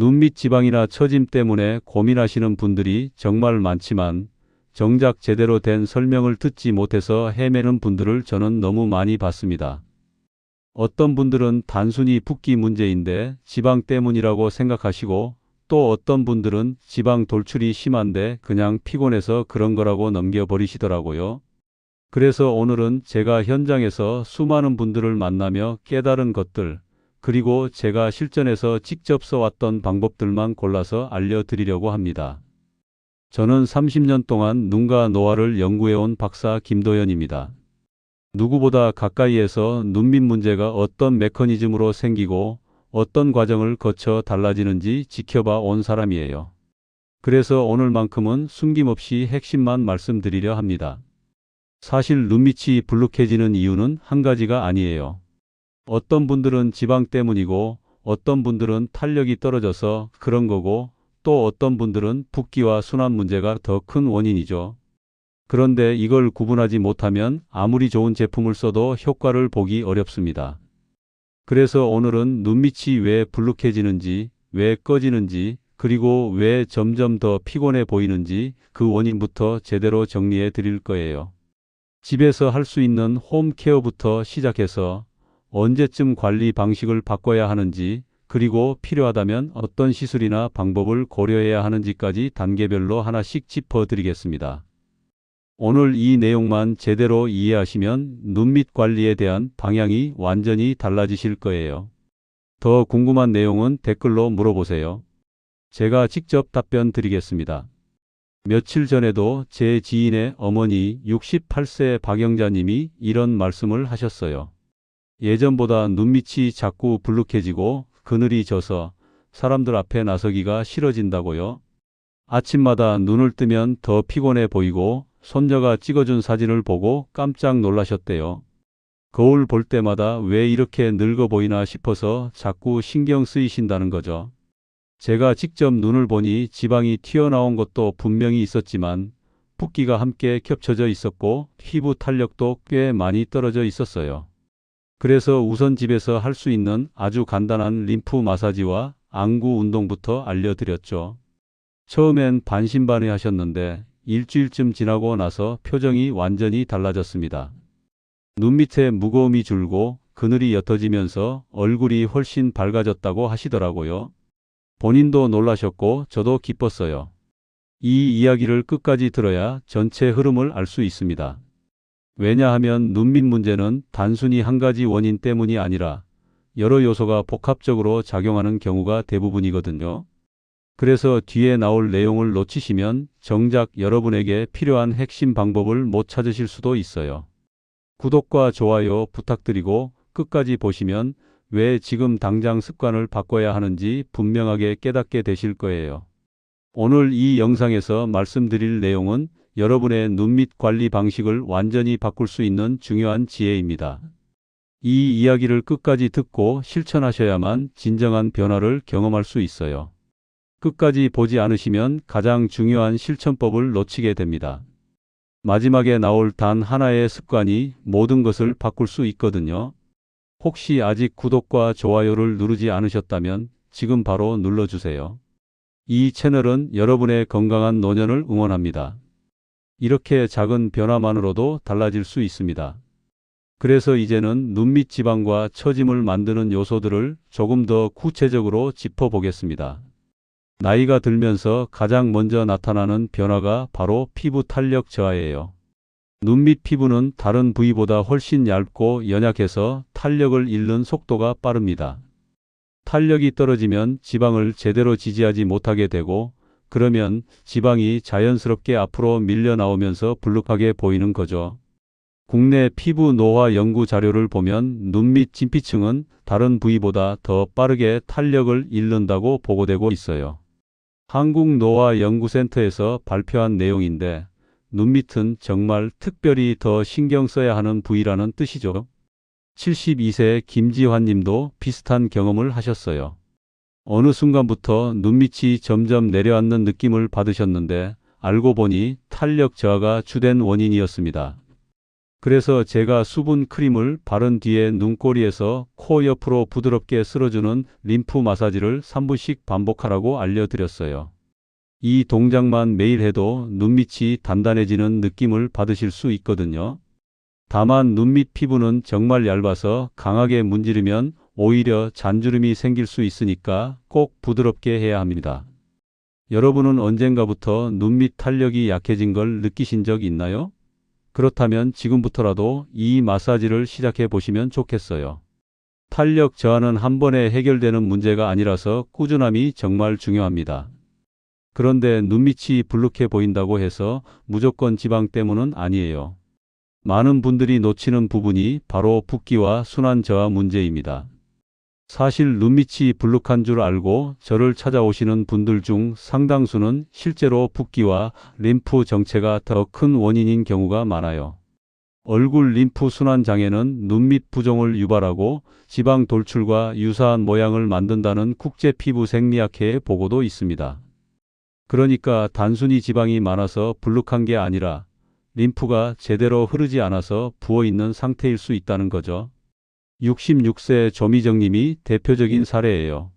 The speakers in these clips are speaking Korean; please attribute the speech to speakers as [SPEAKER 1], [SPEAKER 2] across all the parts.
[SPEAKER 1] 눈밑 지방이나 처짐 때문에 고민하시는 분들이 정말 많지만 정작 제대로 된 설명을 듣지 못해서 헤매는 분들을 저는 너무 많이 봤습니다. 어떤 분들은 단순히 붓기 문제인데 지방 때문이라고 생각하시고 또 어떤 분들은 지방 돌출이 심한데 그냥 피곤해서 그런 거라고 넘겨버리시더라고요. 그래서 오늘은 제가 현장에서 수많은 분들을 만나며 깨달은 것들, 그리고 제가 실전에서 직접 써왔던 방법들만 골라서 알려드리려고 합니다. 저는 30년 동안 눈과 노화를 연구해온 박사 김도연입니다. 누구보다 가까이에서 눈밑 문제가 어떤 메커니즘으로 생기고 어떤 과정을 거쳐 달라지는지 지켜봐 온 사람이에요. 그래서 오늘만큼은 숨김없이 핵심만 말씀드리려 합니다. 사실 눈밑이 불룩해지는 이유는 한 가지가 아니에요. 어떤 분들은 지방 때문이고 어떤 분들은 탄력이 떨어져서 그런 거고 또 어떤 분들은 붓기와 순환 문제가 더 큰 원인이죠. 그런데 이걸 구분하지 못하면 아무리 좋은 제품을 써도 효과를 보기 어렵습니다. 그래서 오늘은 눈밑이 왜 불룩해지는지, 왜 꺼지는지, 그리고 왜 점점 더 피곤해 보이는지 그 원인부터 제대로 정리해 드릴 거예요. 집에서 할 수 있는 홈케어부터 시작해서 언제쯤 관리 방식을 바꿔야 하는지, 그리고 필요하다면 어떤 시술이나 방법을 고려해야 하는지까지 단계별로 하나씩 짚어드리겠습니다. 오늘 이 내용만 제대로 이해하시면 눈 밑 관리에 대한 방향이 완전히 달라지실 거예요. 더 궁금한 내용은 댓글로 물어보세요. 제가 직접 답변 드리겠습니다. 며칠 전에도 제 지인의 어머니 68세 박영자님이 이런 말씀을 하셨어요. 예전보다 눈밑이 자꾸 불룩해지고 그늘이 져서 사람들 앞에 나서기가 싫어진다고요. 아침마다 눈을 뜨면 더 피곤해 보이고 손녀가 찍어준 사진을 보고 깜짝 놀라셨대요. 거울 볼 때마다 왜 이렇게 늙어 보이나 싶어서 자꾸 신경 쓰이신다는 거죠. 제가 직접 눈을 보니 지방이 튀어나온 것도 분명히 있었지만 붓기가 함께 겹쳐져 있었고 피부 탄력도 꽤 많이 떨어져 있었어요. 그래서 우선 집에서 할 수 있는 아주 간단한 림프 마사지와 안구 운동부터 알려드렸죠. 처음엔 반신반의 하셨는데 일주일쯤 지나고 나서 표정이 완전히 달라졌습니다. 눈 밑에 무거움이 줄고 그늘이 옅어지면서 얼굴이 훨씬 밝아졌다고 하시더라고요. 본인도 놀라셨고 저도 기뻤어요. 이 이야기를 끝까지 들어야 전체 흐름을 알 수 있습니다. 왜냐하면 눈밑 문제는 단순히 한 가지 원인 때문이 아니라 여러 요소가 복합적으로 작용하는 경우가 대부분이거든요. 그래서 뒤에 나올 내용을 놓치시면 정작 여러분에게 필요한 핵심 방법을 못 찾으실 수도 있어요. 구독과 좋아요 부탁드리고 끝까지 보시면 왜 지금 당장 습관을 바꿔야 하는지 분명하게 깨닫게 되실 거예요. 오늘 이 영상에서 말씀드릴 내용은 여러분의 눈밑 관리 방식을 완전히 바꿀 수 있는 중요한 지혜입니다. 이 이야기를 끝까지 듣고 실천하셔야만 진정한 변화를 경험할 수 있어요. 끝까지 보지 않으시면 가장 중요한 실천법을 놓치게 됩니다. 마지막에 나올 단 하나의 습관이 모든 것을 바꿀 수 있거든요. 혹시 아직 구독과 좋아요를 누르지 않으셨다면 지금 바로 눌러주세요. 이 채널은 여러분의 건강한 노년을 응원합니다. 이렇게 작은 변화만으로도 달라질 수 있습니다. 그래서 이제는 눈밑 지방과 처짐을 만드는 요소들을 조금 더 구체적으로 짚어보겠습니다. 나이가 들면서 가장 먼저 나타나는 변화가 바로 피부 탄력 저하예요. 눈밑 피부는 다른 부위보다 훨씬 얇고 연약해서 탄력을 잃는 속도가 빠릅니다. 탄력이 떨어지면 지방을 제대로 지지하지 못하게 되고 그러면 지방이 자연스럽게 앞으로 밀려 나오면서 불룩하게 보이는 거죠. 국내 피부 노화 연구 자료를 보면 눈 밑 진피층은 다른 부위보다 더 빠르게 탄력을 잃는다고 보고되고 있어요. 한국노화연구센터에서 발표한 내용인데 눈 밑은 정말 특별히 더 신경 써야 하는 부위라는 뜻이죠. 72세 김지환 님도 비슷한 경험을 하셨어요. 어느 순간부터 눈밑이 점점 내려앉는 느낌을 받으셨는데 알고 보니 탄력 저하가 주된 원인이었습니다. 그래서 제가 수분 크림을 바른 뒤에 눈꼬리에서 코 옆으로 부드럽게 쓸어주는 림프 마사지를 3분씩 반복하라고 알려드렸어요. 이 동작만 매일 해도 눈밑이 단단해지는 느낌을 받으실 수 있거든요. 다만 눈밑 피부는 정말 얇아서 강하게 문지르면 오히려 잔주름이 생길 수 있으니까 꼭 부드럽게 해야 합니다. 여러분은 언젠가부터 눈밑 탄력이 약해진 걸 느끼신 적 있나요? 그렇다면 지금부터라도 이 마사지를 시작해 보시면 좋겠어요. 탄력 저하는 한 번에 해결되는 문제가 아니라서 꾸준함이 정말 중요합니다. 그런데 눈밑이 불룩해 보인다고 해서 무조건 지방 때문은 아니에요. 많은 분들이 놓치는 부분이 바로 붓기와 순환 저하 문제입니다. 사실 눈밑이 불룩한 줄 알고 저를 찾아오시는 분들 중 상당수는 실제로 붓기와 림프 정체가 더 큰 원인인 경우가 많아요. 얼굴 림프 순환 장애는 눈밑 부종을 유발하고 지방 돌출과 유사한 모양을 만든다는 국제 피부 생리학회의 보고도 있습니다. 그러니까 단순히 지방이 많아서 불룩한 게 아니라 림프가 제대로 흐르지 않아서 부어 있는 상태일 수 있다는 거죠. 66세 조미정님이 대표적인 사례예요.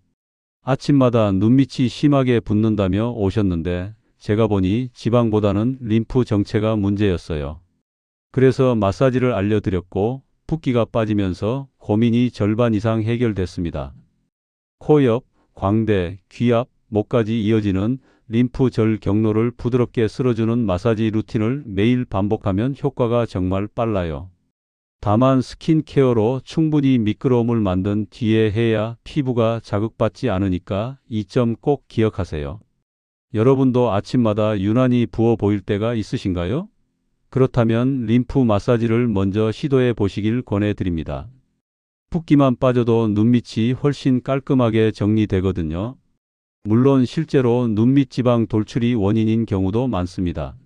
[SPEAKER 1] 아침마다 눈밑이 심하게 붓는다며 오셨는데 제가 보니 지방보다는 림프 정체가 문제였어요. 그래서 마사지를 알려드렸고 붓기가 빠지면서 고민이 절반 이상 해결됐습니다. 코 옆, 광대, 귀 앞, 목까지 이어지는 림프 절 경로를 부드럽게 쓸어주는 마사지 루틴을 매일 반복하면 효과가 정말 빨라요. 다만 스킨케어로 충분히 미끄러움을 만든 뒤에 해야 피부가 자극받지 않으니까 이 점 꼭 기억하세요. 여러분도 아침마다 유난히 부어 보일 때가 있으신가요? 그렇다면 림프 마사지를 먼저 시도해 보시길 권해드립니다. 붓기만 빠져도 눈밑이 훨씬 깔끔하게 정리되거든요. 물론 실제로 눈밑 지방 돌출이 원인인 경우도 많습니다.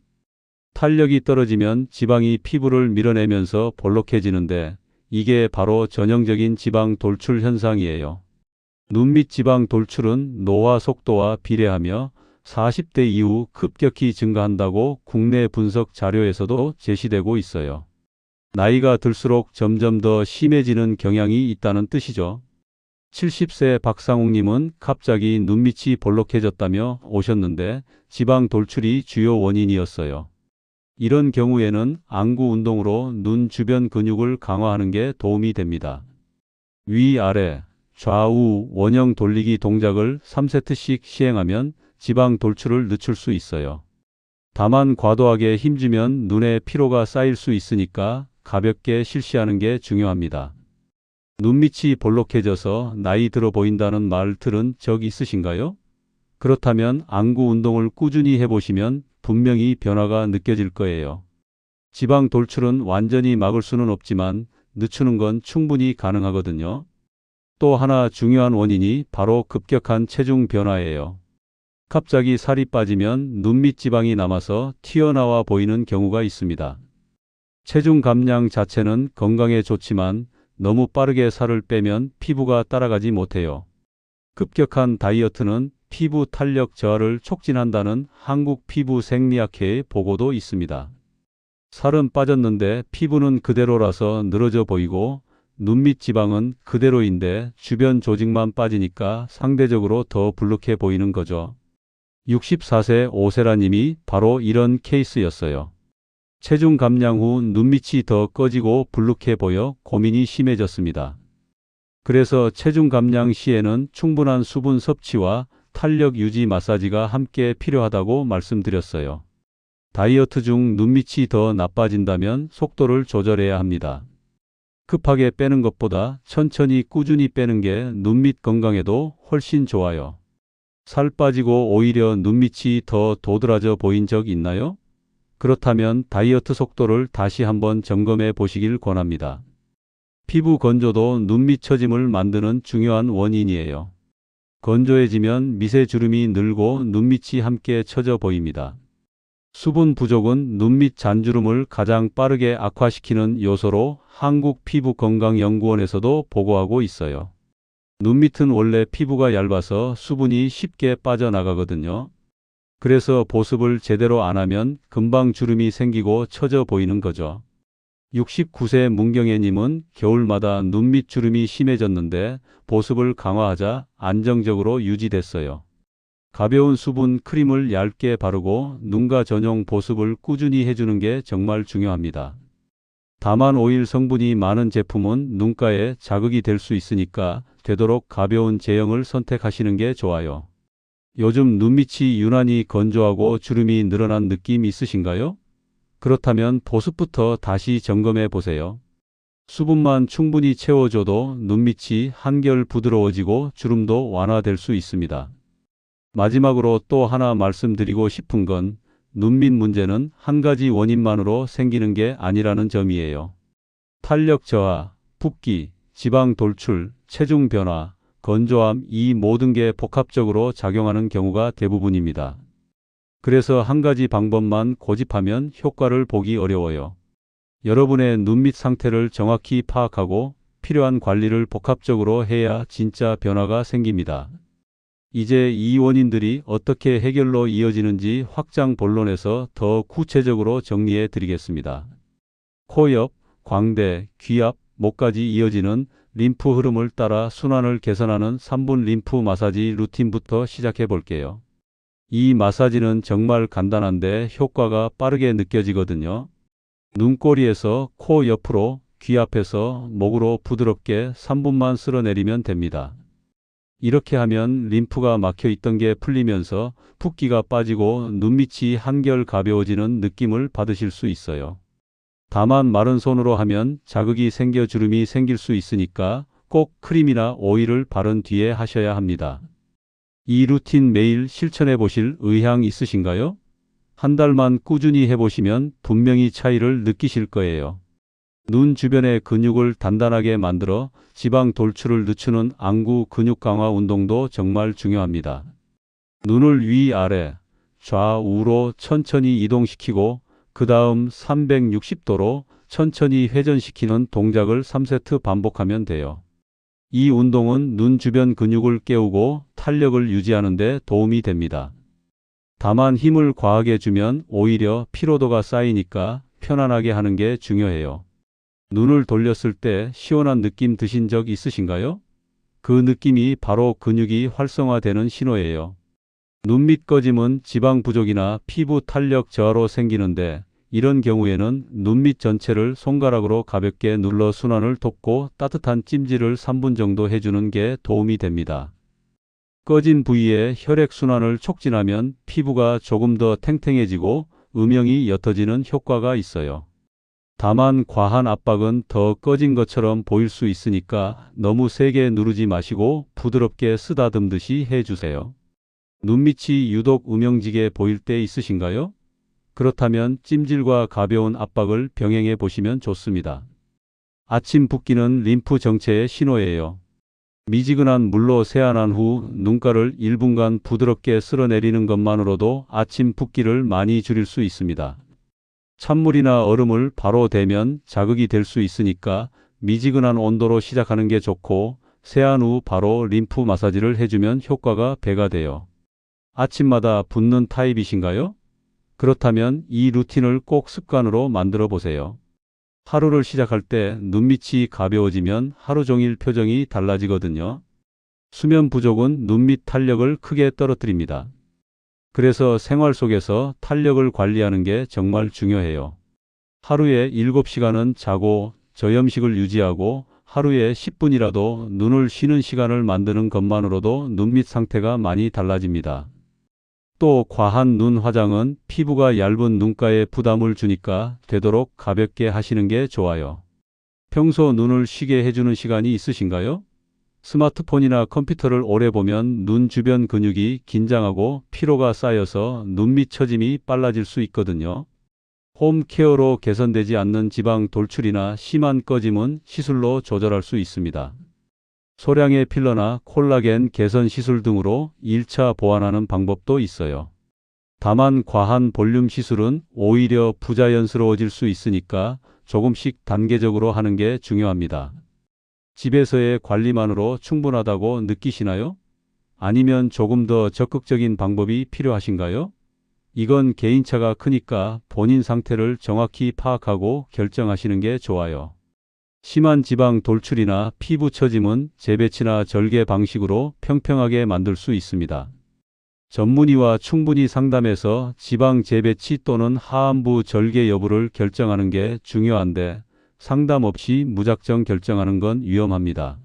[SPEAKER 1] 탄력이 떨어지면 지방이 피부를 밀어내면서 볼록해지는데 이게 바로 전형적인 지방 돌출 현상이에요. 눈밑 지방 돌출은 노화 속도와 비례하며 40대 이후 급격히 증가한다고 국내 분석 자료에서도 제시되고 있어요. 나이가 들수록 점점 더 심해지는 경향이 있다는 뜻이죠. 70세 박상욱님은 갑자기 눈밑이 볼록해졌다며 오셨는데 지방 돌출이 주요 원인이었어요. 이런 경우에는 안구 운동으로 눈 주변 근육을 강화하는 게 도움이 됩니다. 위아래, 좌우 원형 돌리기 동작을 3세트씩 시행하면 지방 돌출을 늦출 수 있어요. 다만 과도하게 힘주면 눈에 피로가 쌓일 수 있으니까 가볍게 실시하는 게 중요합니다. 눈밑이 볼록해져서 나이 들어 보인다는 말 들은 적 있으신가요? 그렇다면 안구 운동을 꾸준히 해보시면 분명히 변화가 느껴질 거예요. 지방 돌출은 완전히 막을 수는 없지만 늦추는 건 충분히 가능하거든요. 또 하나 중요한 원인이 바로 급격한 체중 변화예요. 갑자기 살이 빠지면 눈밑 지방이 남아서 튀어나와 보이는 경우가 있습니다. 체중 감량 자체는 건강에 좋지만 너무 빠르게 살을 빼면 피부가 따라가지 못해요. 급격한 다이어트는 피부 탄력 저하를 촉진한다는 한국 피부 생리학회의 보고도 있습니다. 살은 빠졌는데 피부는 그대로라서 늘어져 보이고 눈밑 지방은 그대로인데 주변 조직만 빠지니까 상대적으로 더 불룩해 보이는 거죠. 64세 오세라님이 바로 이런 케이스였어요. 체중 감량 후 눈밑이 더 꺼지고 불룩해 보여 고민이 심해졌습니다. 그래서 체중 감량 시에는 충분한 수분 섭취와 탄력 유지 마사지가 함께 필요하다고 말씀드렸어요. 다이어트 중 눈밑이 더 나빠진다면 속도를 조절해야 합니다. 급하게 빼는 것보다 천천히 꾸준히 빼는 게 눈밑 건강에도 훨씬 좋아요. 살 빠지고 오히려 눈밑이 더 도드라져 보인 적 있나요? 그렇다면 다이어트 속도를 다시 한번 점검해 보시길 권합니다. 피부 건조도 눈밑 처짐을 만드는 중요한 원인이에요. 건조해지면 미세 주름이 늘고 눈밑이 함께 처져 보입니다. 수분 부족은 눈밑 잔주름을 가장 빠르게 악화시키는 요소로 한국피부건강연구원에서도 보고하고 있어요. 눈밑은 원래 피부가 얇아서 수분이 쉽게 빠져나가거든요. 그래서 보습을 제대로 안 하면 금방 주름이 생기고 처져 보이는 거죠. 69세 문경애님은 겨울마다 눈밑 주름이 심해졌는데 보습을 강화하자 안정적으로 유지됐어요. 가벼운 수분 크림을 얇게 바르고 눈가 전용 보습을 꾸준히 해주는 게 정말 중요합니다. 다만 오일 성분이 많은 제품은 눈가에 자극이 될 수 있으니까 되도록 가벼운 제형을 선택하시는 게 좋아요. 요즘 눈밑이 유난히 건조하고 주름이 늘어난 느낌 있으신가요? 그렇다면 보습부터 다시 점검해 보세요. 수분만 충분히 채워줘도 눈밑이 한결 부드러워지고 주름도 완화될 수 있습니다. 마지막으로 또 하나 말씀드리고 싶은 건 눈밑 문제는 한 가지 원인만으로 생기는 게 아니라는 점이에요. 탄력 저하, 붓기, 지방 돌출, 체중 변화, 건조함 이 모든 게 복합적으로 작용하는 경우가 대부분입니다. 그래서 한 가지 방법만 고집하면 효과를 보기 어려워요. 여러분의 눈 밑 상태를 정확히 파악하고 필요한 관리를 복합적으로 해야 진짜 변화가 생깁니다. 이제 이 원인들이 어떻게 해결로 이어지는지 확장 본론에서 더 구체적으로 정리해 드리겠습니다. 코 옆, 광대, 귀 앞, 목까지 이어지는 림프 흐름을 따라 순환을 개선하는 3분 림프 마사지 루틴부터 시작해 볼게요. 이 마사지는 정말 간단한데 효과가 빠르게 느껴지거든요. 눈꼬리에서 코 옆으로 귀 앞에서 목으로 부드럽게 3분만 쓸어내리면 됩니다. 이렇게 하면 림프가 막혀 있던 게 풀리면서 붓기가 빠지고 눈밑이 한결 가벼워지는 느낌을 받으실 수 있어요. 다만 마른 손으로 하면 자극이 생겨 주름이 생길 수 있으니까 꼭 크림이나 오일을 바른 뒤에 하셔야 합니다. 이 루틴 매일 실천해 보실 의향 있으신가요? 한 달만 꾸준히 해보시면 분명히 차이를 느끼실 거예요. 눈 주변의 근육을 단단하게 만들어 지방 돌출을 늦추는 안구 근육 강화 운동도 정말 중요합니다. 눈을 위아래, 좌우로 천천히 이동시키고 그 다음 360도로 천천히 회전시키는 동작을 3세트 반복하면 돼요. 이 운동은 눈 주변 근육을 깨우고 탄력을 유지하는 데 도움이 됩니다. 다만 힘을 과하게 주면 오히려 피로도가 쌓이니까 편안하게 하는 게 중요해요. 눈을 돌렸을 때 시원한 느낌 드신 적 있으신가요? 그 느낌이 바로 근육이 활성화되는 신호예요. 눈밑 꺼짐은 지방 부족이나 피부 탄력 저하로 생기는데 이런 경우에는 눈밑 전체를 손가락으로 가볍게 눌러 순환을 돕고 따뜻한 찜질을 3분 정도 해주는 게 도움이 됩니다. 꺼진 부위에 혈액순환을 촉진하면 피부가 조금 더 탱탱해지고 음영이 옅어지는 효과가 있어요. 다만 과한 압박은 더 꺼진 것처럼 보일 수 있으니까 너무 세게 누르지 마시고 부드럽게 쓰다듬듯이 해주세요. 눈밑이 유독 음영지게 보일 때 있으신가요? 그렇다면 찜질과 가벼운 압박을 병행해 보시면 좋습니다. 아침 붓기는 림프 정체의 신호예요. 미지근한 물로 세안한 후 눈가를 1분간 부드럽게 쓸어내리는 것만으로도 아침 붓기를 많이 줄일 수 있습니다. 찬물이나 얼음을 바로 대면 자극이 될 수 있으니까 미지근한 온도로 시작하는 게 좋고 세안 후 바로 림프 마사지를 해주면 효과가 배가 돼요. 아침마다 붓는 타입이신가요? 그렇다면 이 루틴을 꼭 습관으로 만들어 보세요. 하루를 시작할 때 눈밑이 가벼워지면 하루 종일 표정이 달라지거든요. 수면 부족은 눈밑 탄력을 크게 떨어뜨립니다. 그래서 생활 속에서 탄력을 관리하는 게 정말 중요해요. 하루에 7시간은 자고 저염식을 유지하고 하루에 10분이라도 눈을 쉬는 시간을 만드는 것만으로도 눈밑 상태가 많이 달라집니다. 또 과한 눈 화장은 피부가 얇은 눈가에 부담을 주니까 되도록 가볍게 하시는 게 좋아요. 평소 눈을 쉬게 해주는 시간이 있으신가요? 스마트폰이나 컴퓨터를 오래 보면 눈 주변 근육이 긴장하고 피로가 쌓여서 눈밑 처짐이 빨라질 수 있거든요. 홈케어로 개선되지 않는 지방 돌출이나 심한 꺼짐은 시술로 조절할 수 있습니다. 소량의 필러나 콜라겐 개선 시술 등으로 1차 보완하는 방법도 있어요. 다만 과한 볼륨 시술은 오히려 부자연스러워질 수 있으니까 조금씩 단계적으로 하는 게 중요합니다. 집에서의 관리만으로 충분하다고 느끼시나요? 아니면 조금 더 적극적인 방법이 필요하신가요? 이건 개인차가 크니까 본인 상태를 정확히 파악하고 결정하시는 게 좋아요. 심한 지방 돌출이나 피부 처짐은 재배치나 절개 방식으로 평평하게 만들 수 있습니다. 전문의와 충분히 상담해서 지방 재배치 또는 하안부 절개 여부를 결정하는 게 중요한데 상담 없이 무작정 결정하는 건 위험합니다.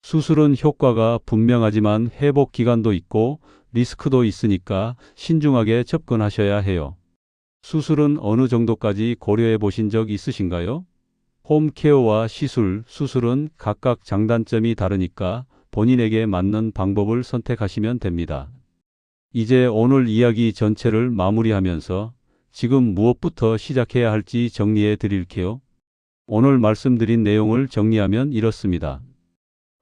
[SPEAKER 1] 수술은 효과가 분명하지만 회복 기간도 있고 리스크도 있으니까 신중하게 접근하셔야 해요. 수술은 어느 정도까지 고려해 보신 적 있으신가요? 홈케어와 시술, 수술은 각각 장단점이 다르니까 본인에게 맞는 방법을 선택하시면 됩니다. 이제 오늘 이야기 전체를 마무리하면서 지금 무엇부터 시작해야 할지 정리해 드릴게요. 오늘 말씀드린 내용을 정리하면 이렇습니다.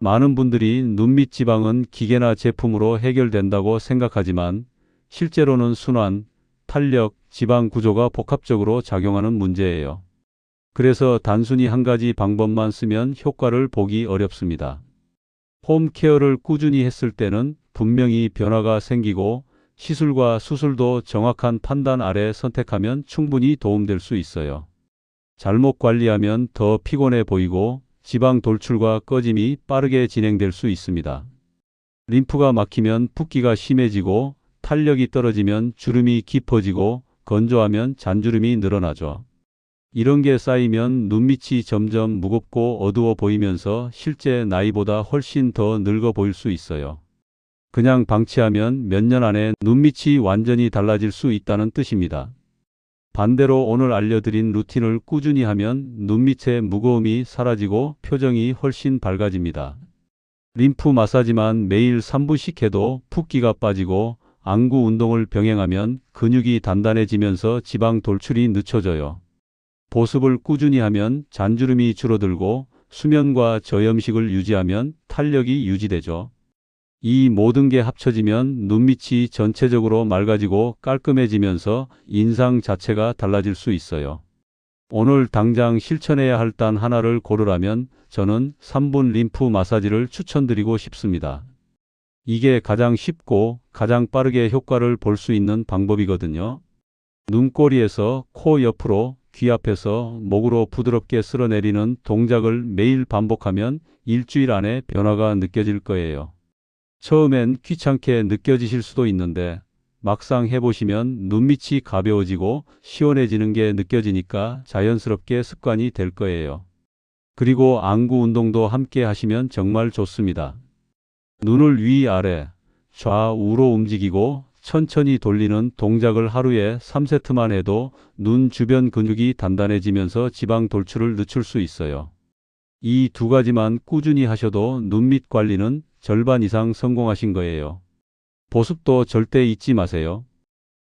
[SPEAKER 1] 많은 분들이 눈밑 지방은 기계나 제품으로 해결된다고 생각하지만 실제로는 순환, 탄력, 지방 구조가 복합적으로 작용하는 문제예요. 그래서 단순히 한 가지 방법만 쓰면 효과를 보기 어렵습니다. 홈케어를 꾸준히 했을 때는 분명히 변화가 생기고 시술과 수술도 정확한 판단 아래 선택하면 충분히 도움될 수 있어요. 잘못 관리하면 더 피곤해 보이고 지방 돌출과 꺼짐이 빠르게 진행될 수 있습니다. 림프가 막히면 붓기가 심해지고 탄력이 떨어지면 주름이 깊어지고 건조하면 잔주름이 늘어나죠. 이런 게 쌓이면 눈밑이 점점 무겁고 어두워 보이면서 실제 나이보다 훨씬 더 늙어 보일 수 있어요. 그냥 방치하면 몇 년 안에 눈밑이 완전히 달라질 수 있다는 뜻입니다. 반대로 오늘 알려드린 루틴을 꾸준히 하면 눈밑의 무거움이 사라지고 표정이 훨씬 밝아집니다. 림프 마사지만 매일 3분씩 해도 붓기가 빠지고 안구 운동을 병행하면 근육이 단단해지면서 지방 돌출이 늦춰져요. 보습을 꾸준히 하면 잔주름이 줄어들고 수면과 저염식을 유지하면 탄력이 유지되죠. 이 모든 게 합쳐지면 눈밑이 전체적으로 맑아지고 깔끔해지면서 인상 자체가 달라질 수 있어요. 오늘 당장 실천해야 할 단 하나를 고르라면 저는 3분 림프 마사지를 추천드리고 싶습니다. 이게 가장 쉽고 가장 빠르게 효과를 볼 수 있는 방법이거든요. 눈꼬리에서 코 옆으로 귀 앞에서 목으로 부드럽게 쓸어내리는 동작을 매일 반복하면 일주일 안에 변화가 느껴질 거예요. 처음엔 귀찮게 느껴지실 수도 있는데 막상 해보시면 눈밑이 가벼워지고 시원해지는 게 느껴지니까 자연스럽게 습관이 될 거예요. 그리고 안구 운동도 함께 하시면 정말 좋습니다. 눈을 위아래, 좌우로 움직이고 천천히 돌리는 동작을 하루에 3세트만 해도 눈 주변 근육이 단단해지면서 지방 돌출을 늦출 수 있어요. 이 두 가지만 꾸준히 하셔도 눈밑 관리는 절반 이상 성공하신 거예요. 보습도 절대 잊지 마세요.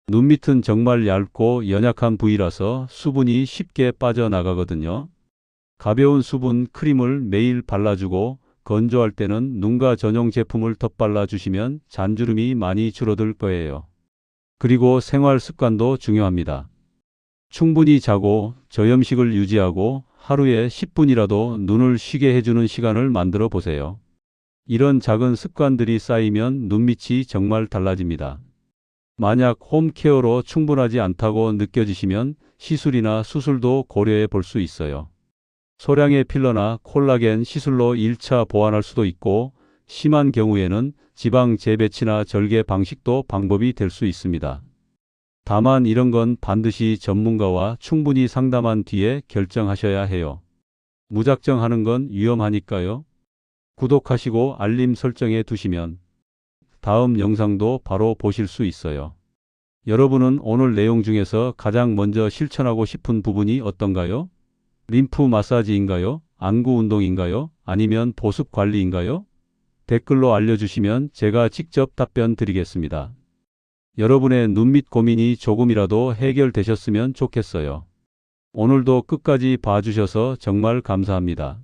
[SPEAKER 1] 눈밑은 정말 얇고 연약한 부위라서 수분이 쉽게 빠져나가거든요. 가벼운 수분 크림을 매일 발라주고 건조할 때는 눈가 전용 제품을 덧발라 주시면 잔주름이 많이 줄어들 거예요. 그리고 생활 습관도 중요합니다. 충분히 자고 저염식을 유지하고 하루에 10분이라도 눈을 쉬게 해주는 시간을 만들어 보세요. 이런 작은 습관들이 쌓이면 눈밑이 정말 달라집니다. 만약 홈케어로 충분하지 않다고 느껴지시면 시술이나 수술도 고려해 볼 수 있어요. 소량의 필러나 콜라겐 시술로 1차 보완할 수도 있고 심한 경우에는 지방 재배치나 절개 방식도 방법이 될 수 있습니다. 다만 이런 건 반드시 전문가와 충분히 상담한 뒤에 결정하셔야 해요. 무작정 하는 건 위험하니까요. 구독하시고 알림 설정해 두시면 다음 영상도 바로 보실 수 있어요. 여러분은 오늘 내용 중에서 가장 먼저 실천하고 싶은 부분이 어떤가요? 림프 마사지인가요? 안구 운동인가요? 아니면 보습 관리인가요? 댓글로 알려주시면 제가 직접 답변 드리겠습니다. 여러분의 눈 밑 고민이 조금이라도 해결되셨으면 좋겠어요. 오늘도 끝까지 봐주셔서 정말 감사합니다.